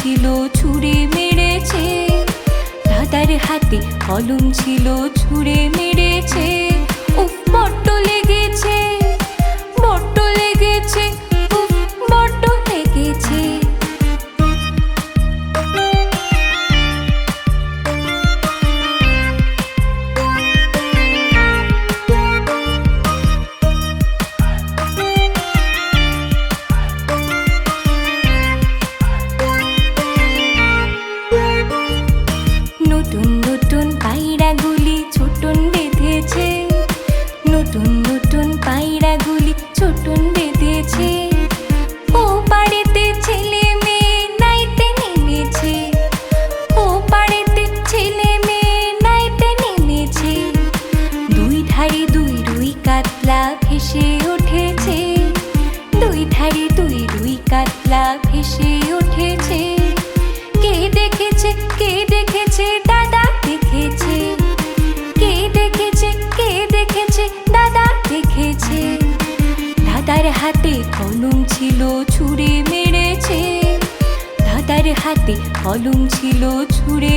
ছিল ছুঁড়ে মেরেছে। দাদার হাতে কলম ছিল ছুঁড়ে মেরেছে। কলম ছিল ছুঁড়ে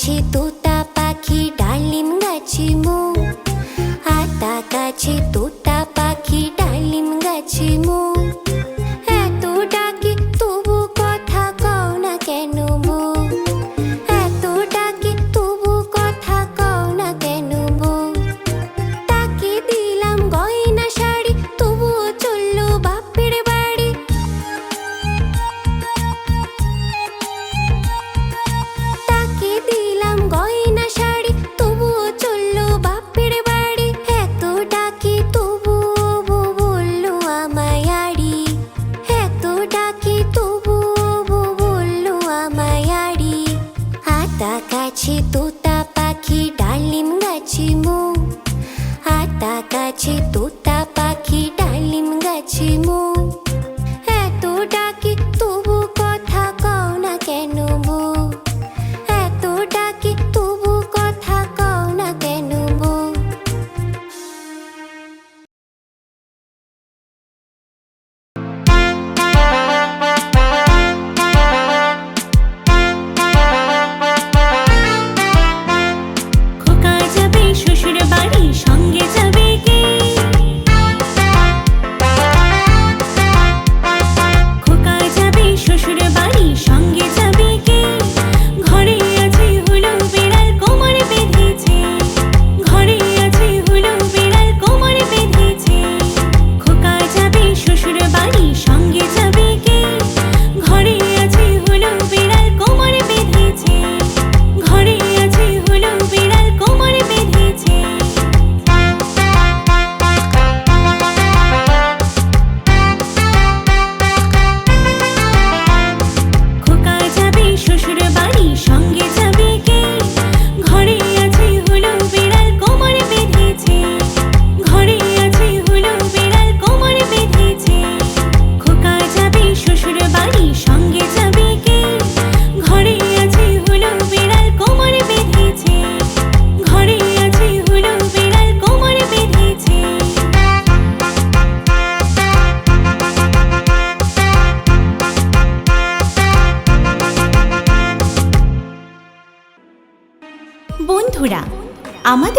আছি তুই